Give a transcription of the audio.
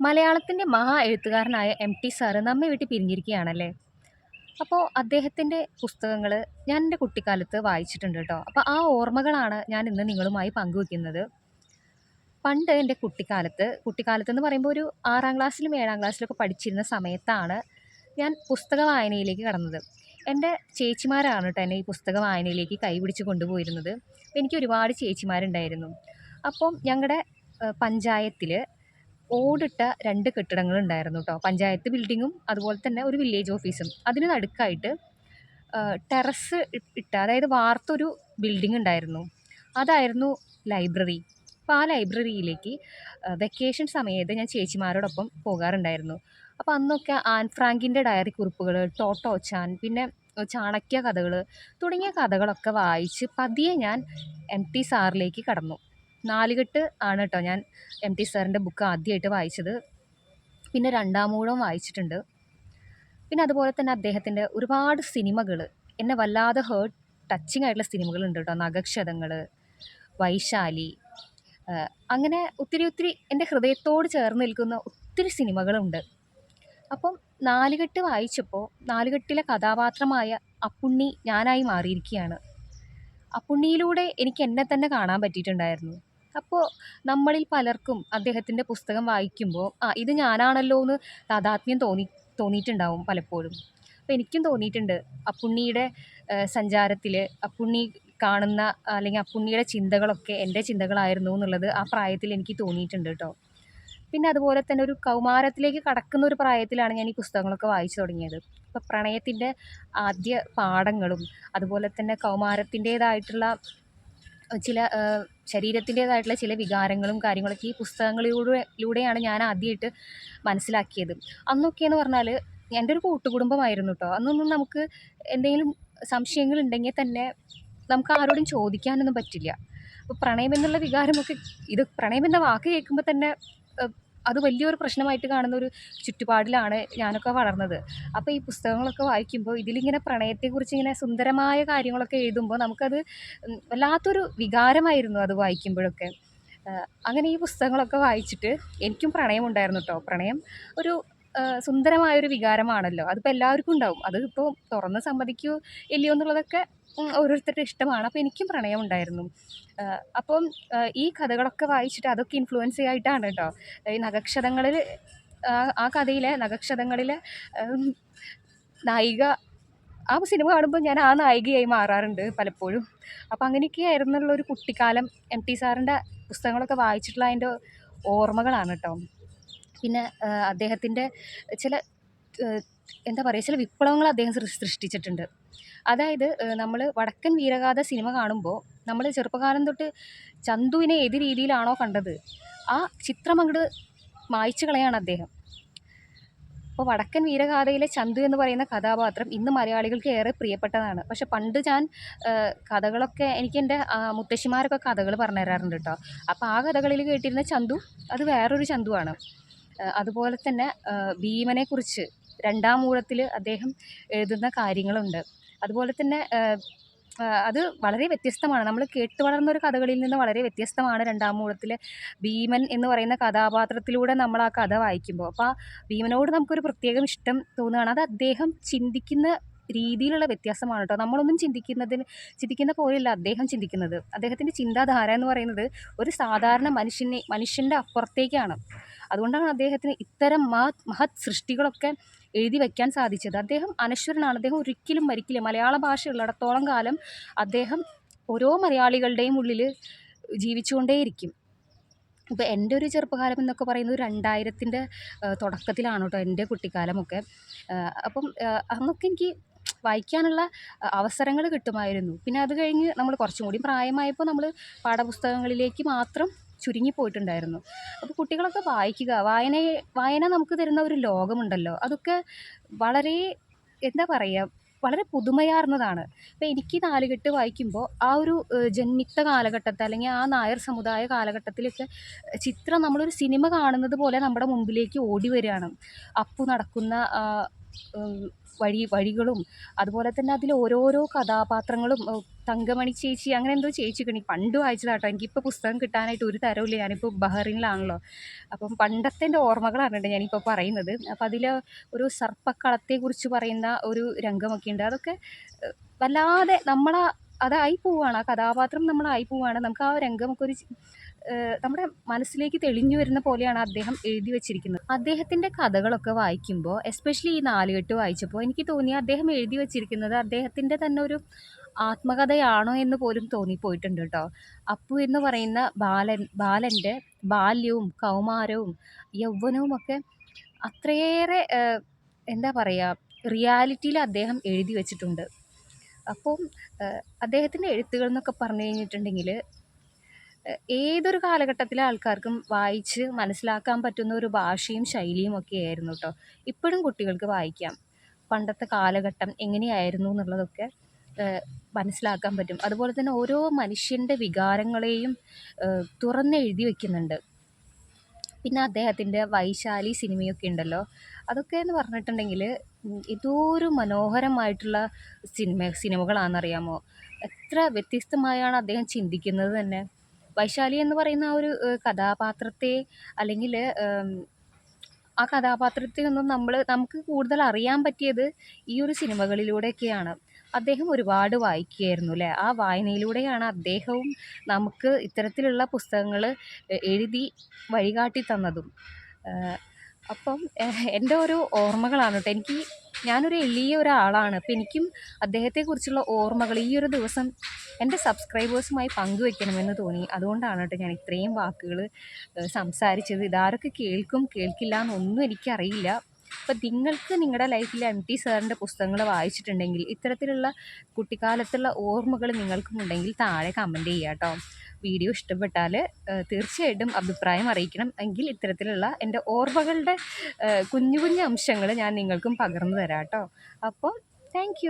മലയാളത്തിന്റെ മഹാ എഴുത്തുകാരനായ എം ടി സാറ് നമ്മെ വിട്ട് പിരിഞ്ഞിരിക്കുകയാണല്ലേ? അപ്പോൾ അദ്ദേഹത്തിന്റെ പുസ്തകങ്ങൾ ഞാൻ എന്റെ കുട്ടിക്കാലത്ത് വായിച്ചിട്ടുണ്ട് കേട്ടോ. അപ്പോൾ ആ ഓർമ്മകളാണ് ഞാൻ ഇന്ന് നിങ്ങളുമായി പങ്കുവെക്കുന്നത്. പണ്ട് എന്റെ കുട്ടിക്കാലത്ത് കുട്ടിക്കാലത്ത് എന്ന് പറയുമ്പോൾ ഒരു ആറാം ക്ലാസ്സിലും ഏഴാം ക്ലാസ്സിലൊക്കെ പഠിച്ചിരുന്ന സമയത്താണ് ഞാൻ പുസ്തക വായനയിലേക്ക് കടന്നത്. എന്റെ ചേച്ചിമാരാണ് കേട്ടോ എന്നെ ഈ പുസ്തക വായനയിലേക്ക് കൈപിടിച്ച് കൊണ്ടുപോയിരുന്നത്. എനിക്ക് ഒരുപാട് ചേച്ചിമാരുണ്ടായിരുന്നു. അപ്പം ഞങ്ങളുടെ പഞ്ചായത്തിൽ ഓടിട്ട രണ്ട് കെട്ടിടങ്ങളുണ്ടായിരുന്നു കേട്ടോ പഞ്ചായത്ത് ബിൽഡിങ്ങും അതുപോലെ തന്നെ ഒരു വില്ലേജ് ഓഫീസും അതിന് നടുക്കായിട്ട് ടെറസ് ഇട്ട അതായത് വാർത്തൊരു ബിൽഡിംഗ് ഉണ്ടായിരുന്നു. അതായിരുന്നു ലൈബ്രറി അപ്പോൾ ആ ലൈബ്രറിയിലേക്ക് വെക്കേഷൻ സമയത്ത് ഞാൻ ചേച്ചിമാരോടൊപ്പം പോകാറുണ്ടായിരുന്നു. അപ്പോൾ അന്നൊക്കെ ആൻ ഫ്രാങ്കിന്റെ ഡയറി കുറിപ്പുകൾ ടോട്ടോ ചാൻ പിന്നെ ചാണക്യ കഥകൾ തുടങ്ങിയ കഥകളൊക്കെ വായിച്ച് പതിയെ ഞാൻ എം ടി സാറിലേക്ക് കടന്നു. നാലുകെട്ട് ആണ് കേട്ടോ ഞാൻ എം ടി സാറിന്റെ ബുക്ക് ആദ്യമായിട്ട് വായിച്ചത്. പിന്നെ രണ്ടാമൂഴം വായിച്ചിട്ടുണ്ട്. പിന്നെ അതുപോലെ തന്നെ അദ്ദേഹത്തിന്റെ ഒരുപാട് സിനിമകൾ എന്നെ വല്ലാതെ ഹേർട്ട് ടച്ചിങ് ആയിട്ടുള്ള സിനിമകളുണ്ട് കേട്ടോ നഗക്ഷതങ്ങൾ വൈശാലി അങ്ങനെ ഒത്തിരി ഒത്തിരി എന്റെ ഹൃദയത്തോട് ചേർന്ന് നിൽക്കുന്ന ഒത്തിരി സിനിമകളുണ്ട്. അപ്പം നാലുകെട്ട് വായിച്ചപ്പോൾ നാലുകെട്ടിലെ കഥാപാത്രമായ അപ്പുണ്ണി ഞാനായി മാറിയിരിക്കുകയാണ്. അപ്പുണ്ണിയിലൂടെ എനിക്ക് എന്നെ തന്നെ കാണാൻ പറ്റിയിട്ടുണ്ടായിരുന്നു. അപ്പോൾ നമ്മളിൽ പലർക്കും അദ്ദേഹത്തിന്റെ പുസ്തകം വായിക്കുമ്പോൾ ആ ഇത് ഞാനാണല്ലോ എന്ന് താതാത്മ്യം തോന്നി തോന്നിയിട്ടുണ്ടാവും പലപ്പോഴും. അപ്പോൾ എനിക്കും തോന്നിയിട്ടുണ്ട് അപ്പുണ്ണിയുടെ സഞ്ചാരത്തിൽ അപ്പുണ്ണി കാണുന്ന അല്ലെങ്കിൽ അപ്പുണ്ണിയുടെ ചിന്തകളൊക്കെ എന്റെ ചിന്തകളായിരുന്നു എന്നുള്ളത് ആ പ്രായത്തിൽ എനിക്ക് തോന്നിയിട്ടുണ്ട് കേട്ടോ. പിന്നെ അതുപോലെ തന്നെ ഒരു കൗമാരത്തിലേക്ക് കടക്കുന്ന ഒരു പ്രായത്തിലാണ് ഞാൻ ഈ പുസ്തകങ്ങളൊക്കെ വായിച്ചു തുടങ്ങിയത്. അപ്പോൾ പ്രണയത്തിന്റെ ആദ്യ പാഠങ്ങളും അതുപോലെ തന്നെ കൗമാരത്തിന്റേതായിട്ടുള്ള ചില ശരീരത്തിന്റേതായിട്ടുള്ള ചില വികാരങ്ങളും കാര്യങ്ങളൊക്കെ ഈ പുസ്തകങ്ങളിലൂടെ ലൂടെയാണ് ഞാൻ ആദ്യമായിട്ട് മനസ്സിലാക്കിയത്. അന്നൊക്കെയെന്ന് പറഞ്ഞാൽ എന്റെ ഒരു കൂട്ടുകുടുംബമായിരുന്നു കേട്ടോ അന്നൊന്നും നമുക്ക് എന്തെങ്കിലും സംശയങ്ങൾ ഉണ്ടെങ്കിൽ തന്നെ നമുക്ക് ആരോടും ചോദിക്കാനൊന്നും പറ്റില്ല. അപ്പോൾ പ്രണയം എന്നുള്ള വികാരമൊക്കെ ഇത് പ്രണയം എന്ന വാക്ക് കേൾക്കുമ്പോൾ തന്നെ അത് വലിയൊരു പ്രശ്നമായിട്ട് കാണുന്ന ഒരു ചുറ്റുപാടിലാണ് ഞാനൊക്കെ വളർന്നത്. അപ്പോൾ ഈ പുസ്തകങ്ങളൊക്കെ വായിക്കുമ്പോൾ ഇതിലിങ്ങനെ പ്രണയത്തെക്കുറിച്ച് ഇങ്ങനെ സുന്ദരമായ കാര്യങ്ങളൊക്കെ എഴുതുമ്പോൾ നമുക്കത് വല്ലാത്തൊരു വികാരമായിരുന്നു അത് വായിക്കുമ്പോഴൊക്കെ. അങ്ങനെ ഈ പുസ്തകങ്ങളൊക്കെ വായിച്ചിട്ട് എനിക്കും പ്രണയമുണ്ടായിരുന്നു കേട്ടോ പ്രണയം ഒരു സുന്ദരമായൊരു വികാരമാണല്ലോ. അതിപ്പോൾ എല്ലാവർക്കും ഉണ്ടാവും. അത് ഇപ്പോൾ തുറന്ന് സമ്മതിക്കൂ ഇല്ലയോ എന്നുള്ളതൊക്കെ ഓരോരുത്തരുടെ ഇഷ്ടമാണ്. അപ്പോൾ എനിക്കും പ്രണയം ഉണ്ടായിരുന്നു അപ്പം ഈ കഥകളൊക്കെ വായിച്ചിട്ട് അതൊക്കെ ഇൻഫ്ലുവൻസ് ആയിട്ടാണ് കേട്ടോ ഈ നഖക്ഷതങ്ങളിൽ ആ കഥയിലെ നഗക്ഷതങ്ങളിലെ നായിക ആ സിനിമ കാണുമ്പോൾ ഞാൻ ആ നായികയായി മാറാറുണ്ട് പലപ്പോഴും. അപ്പോൾ അങ്ങനെയൊക്കെ ആയിരുന്നുള്ള ഒരു കുട്ടിക്കാലം എം ടി സാറിന്റെ പുസ്തകങ്ങളൊക്കെ വായിച്ചിട്ടുള്ള അതിന്റെ ഓർമ്മകളാണ് കേട്ടോ പിന്നെ അദ്ദേഹത്തിന്റെ ചില എന്താ പറയുക ചില വിപ്ലവങ്ങൾ അദ്ദേഹം സൃഷ്ടിച്ചിട്ടുണ്ട്. അതായത് നമ്മൾ വടക്കൻ വീരഗാഥ സിനിമ കാണുമ്പോൾ നമ്മൾ ചെറുപ്പകാലം തൊട്ട് ചന്തുവിനെ ഏത് രീതിയിലാണോ കണ്ടത് ആ ചിത്രം അങ്ങോട്ട് മായ്ച്ചു കളയാണ് അദ്ദേഹം. അപ്പോൾ വടക്കൻ വീരഗാഥയിലെ ചന്തു എന്ന് പറയുന്ന കഥാപാത്രം ഇന്ന് മലയാളികൾക്ക് ഏറെ പ്രിയപ്പെട്ടതാണ്. പക്ഷെ പണ്ട് ഞാൻ കഥകളൊക്കെ എനിക്ക് എന്റെ മുത്തശ്ശിമാരൊക്കെ കഥകൾ പറഞ്ഞു തരാറുണ്ട് കേട്ടോ അപ്പോൾ ആ കഥകളിൽ കേട്ടിരുന്ന ചന്തു അത് വേറൊരു ചന്തുവാണ്. അതുപോലെ തന്നെ ഭീമനെക്കുറിച്ച് രണ്ടാം ഊഴത്തിൽ അദ്ദേഹം എഴുതുന്ന കാര്യങ്ങളുണ്ട്. അതുപോലെ തന്നെ അത് വളരെ വ്യത്യസ്തമാണ്. നമ്മൾ കേട്ടു വളർന്ന ഒരു കഥകളിൽ നിന്ന് വളരെ വ്യത്യസ്തമാണ് രണ്ടാം ഊഴത്തിലെ ഭീമൻ എന്ന് പറയുന്ന കഥാപാത്രത്തിലൂടെ നമ്മൾ ആ കഥ വായിക്കുമ്പോൾ. അപ്പോൾ ആ ഭീമനോട് നമുക്കൊരു പ്രത്യേകം ഇഷ്ടം തോന്നുകയാണ്. അത് അദ്ദേഹം ചിന്തിക്കുന്ന രീതിയിലുള്ള വ്യത്യാസമാണ് കേട്ടോ. നമ്മളൊന്നും ചിന്തിക്കുന്നതിന് ചിന്തിക്കുന്ന പോലെയല്ല അദ്ദേഹം ചിന്തിക്കുന്നത്. അദ്ദേഹത്തിന്റെ ചിന്താധാര എന്ന് പറയുന്നത് ഒരു സാധാരണ മനുഷ്യനെ മനുഷ്യന്റെ അപ്പുറത്തേക്കാണ്. അതുകൊണ്ടാണ് അദ്ദേഹത്തിന് ഇത്തരം മഹത് മഹത് സൃഷ്ടികളൊക്കെ എഴുതി വയ്ക്കാൻ സാധിച്ചത്. അദ്ദേഹം അനശ്വരനാണ്. അദ്ദേഹം ഒരിക്കലും മരിക്കില്ല. മലയാള ഭാഷ ഉള്ളിടത്തോളം കാലം അദ്ദേഹം ഓരോ മലയാളികളുടെയും ഉള്ളിൽ ജീവിച്ചുകൊണ്ടേയിരിക്കും. ഇപ്പോൾ എന്റെ ഒരു ചെറുപ്പകാലം എന്നൊക്കെ പറയുന്നത് രണ്ടായിരത്തിന്റെ തുടക്കത്തിലാണ് കേട്ടോ എന്റെ കുട്ടിക്കാലമൊക്കെ. അപ്പം അന്നൊക്കെ എനിക്ക് വായിക്കാനുള്ള അവസരങ്ങൾ കിട്ടുമായിരുന്നു. പിന്നെ അത് കഴിഞ്ഞ് നമ്മൾ കുറച്ചും കൂടി പ്രായമായപ്പോൾ നമ്മൾ പാഠപുസ്തകങ്ങളിലേക്ക് മാത്രം ചുരുങ്ങിപ്പോയിട്ടുണ്ടായിരുന്നു. അപ്പോൾ കുട്ടികളൊക്കെ വായിക്കുക വായനയെ വായന നമുക്ക് തരുന്ന ഒരു ലോകമുണ്ടല്ലോ. അതൊക്കെ വളരെ എന്താ പറയുക വളരെ പുതുമയാർന്നതാണ്. അപ്പോൾ എനിക്ക് നാലുകെട്ട് വായിക്കുമ്പോൾ ആ ഒരു ജന്മിത്ത കാലഘട്ടത്തെ അല്ലെങ്കിൽ ആ നായർ സമുദായ കാലഘട്ടത്തിലൊക്കെ ചിത്രം നമ്മളൊരു സിനിമ കാണുന്നത് പോലെ നമ്മുടെ മുമ്പിലേക്ക് ഓടി വരികയാണ്. അപ്പു നടക്കുന്ന വഴി വഴികളും അതുപോലെ തന്നെ അതിൽ ഓരോരോ കഥാപാത്രങ്ങളും തങ്കമണി ചേച്ചി അങ്ങനെ എന്തോ ചേച്ചി കണി പണ്ട് വായിച്ചതാട്ടോ. എനിക്കിപ്പോൾ പുസ്തകം കിട്ടാനായിട്ട് ഒരു തരവില്ല ഞാനിപ്പോൾ ബഹറിനിലാണല്ലോ. അപ്പം പണ്ടത്തെ എന്റെ ഓർമ്മകളാണ് ഞാനിപ്പോൾ പറയുന്നത്. അപ്പം അതിൽ ഒരു സർപ്പക്കളത്തെക്കുറിച്ച് പറയുന്ന ഒരു രംഗമൊക്കെ ഉണ്ട്. അതൊക്കെ വല്ലാതെ നമ്മളാ അതായി പോവുകയാണ് ആ കഥാപാത്രം നമ്മളായി പോവുകയാണ് നമുക്ക് ആ രംഗമൊക്കെ ഒരു നമ്മുടെ മനസ്സിലേക്ക് തെളിഞ്ഞു വരുന്ന പോലെയാണ് അദ്ദേഹം എഴുതി വെച്ചിരിക്കുന്നത്. അദ്ദേഹത്തിന്റെ കഥകളൊക്കെ വായിക്കുമ്പോൾ എസ്പെഷ്യലി ഈ നാലുകെട്ട് വായിച്ചപ്പോൾ എനിക്ക് തോന്നി അദ്ദേഹം എഴുതി വെച്ചിരിക്കുന്നത് അദ്ദേഹത്തിന്റെ തന്നെ ഒരു ആത്മകഥയാണോ എന്ന് പോലും തോന്നിപ്പോയിട്ടുണ്ട് കേട്ടോ. അപ്പു എന്ന് പറയുന്ന ബാലൻ ബാലന്റെ ബാല്യവും കൗമാരവും യൗവനവും ഒക്കെ അത്രയേറെ എന്താ പറയുക റിയാലിറ്റിയിൽ അദ്ദേഹം എഴുതി വെച്ചിട്ടുണ്ട്. അപ്പം അദ്ദേഹത്തിന്റെ എഴുത്തുകൾ എന്നൊക്കെ പറഞ്ഞു കഴിഞ്ഞിട്ടുണ്ടെങ്കിൽ ഏതൊരു കാലഘട്ടത്തിലെ ആൾക്കാർക്കും വായിച്ച് മനസ്സിലാക്കാൻ പറ്റുന്ന ഒരു ഭാഷയും ശൈലിയും ഒക്കെ ആയിരുന്നു കേട്ടോ ഇപ്പോഴും കുട്ടികൾക്ക് വായിക്കാം. പണ്ടത്തെ കാലഘട്ടം എങ്ങനെയായിരുന്നു എന്നുള്ളതൊക്കെ മനസ്സിലാക്കാൻ പറ്റും. അതുപോലെ തന്നെ ഓരോ മനുഷ്യന്റെ വികാരങ്ങളെയും തുറന്നെഴുതി വെക്കുന്നുണ്ട്. പിന്നെ അദ്ദേഹത്തിന്റെ വൈശാലി സിനിമയൊക്കെ ഉണ്ടല്ലോ. അതൊക്കെ എന്ന് പറഞ്ഞിട്ടുണ്ടെങ്കിൽ എന്തോരു മനോഹരമായിട്ടുള്ള സിനിമ സിനിമകളാണെന്നറിയാമോ? എത്ര വ്യത്യസ്തമായാണ് അദ്ദേഹം ചിന്തിക്കുന്നത് തന്നെ. വൈശാലി എന്ന് പറയുന്ന ആ ഒരു കഥാപാത്രത്തെ അല്ലെങ്കിൽ ആ കഥാപാത്രത്തെ ഒന്നും നമ്മൾ നമുക്ക് കൂടുതൽ അറിയാൻ പറ്റിയത് ഈ ഒരു സിനിമകളിലൂടെയൊക്കെയാണ്. അദ്ദേഹം ഒരുപാട് വായിക്കുമായിരുന്നു അല്ലേ? ആ വായനയിലൂടെയാണ് അദ്ദേഹവും നമുക്ക് ഇത്തരത്തിലുള്ള പുസ്തകങ്ങൾ എഴുതി വഴികാട്ടി തന്നതും. അപ്പം എന്റെ ഒരു ഓർമ്മകളാണ് കേട്ടോ. എനിക്ക് ഞാനൊരു എളിയ ഒരാളാണ്. അപ്പം എനിക്കും അദ്ദേഹത്തെക്കുറിച്ചുള്ള ഓർമ്മകൾ ഈ ഒരു ദിവസം എന്റെ സബ്സ്ക്രൈബേഴ്സുമായി പങ്കുവെക്കണമെന്ന് തോന്നി. അതുകൊണ്ടാണ് കേട്ടോ ഞാൻ ഇത്രയും വാക്കുകൾ സംസാരിച്ചത്. ഇതാരൊക്കെ കേൾക്കും കേൾക്കില്ല എന്നൊന്നും എനിക്കറിയില്ല. അപ്പം നിങ്ങൾക്ക് നിങ്ങളുടെ ലൈഫിൽ എം ടി സാറിന്റെ പുസ്തകങ്ങൾ വായിച്ചിട്ടുണ്ടെങ്കിൽ ഇത്തരത്തിലുള്ള കുട്ടിക്കാലത്തുള്ള ഓർമ്മകൾ നിങ്ങൾക്കും ഉണ്ടെങ്കിൽ താഴെ കമന്റ് ചെയ്യുക കേട്ടോ വീഡിയോ ഇഷ്ടപ്പെട്ടാൽ തീർച്ചയായിട്ടും അഭിപ്രായം അറിയിക്കണം. എങ്കിൽ ഇത്തരത്തിലുള്ള എന്റെ ഓർമ്മകളുടെ കുഞ്ഞു കുഞ്ഞു അംശങ്ങൾ ഞാൻ നിങ്ങൾക്കും പകർന്നു തരാം കേട്ടോ അപ്പോൾ താങ്ക്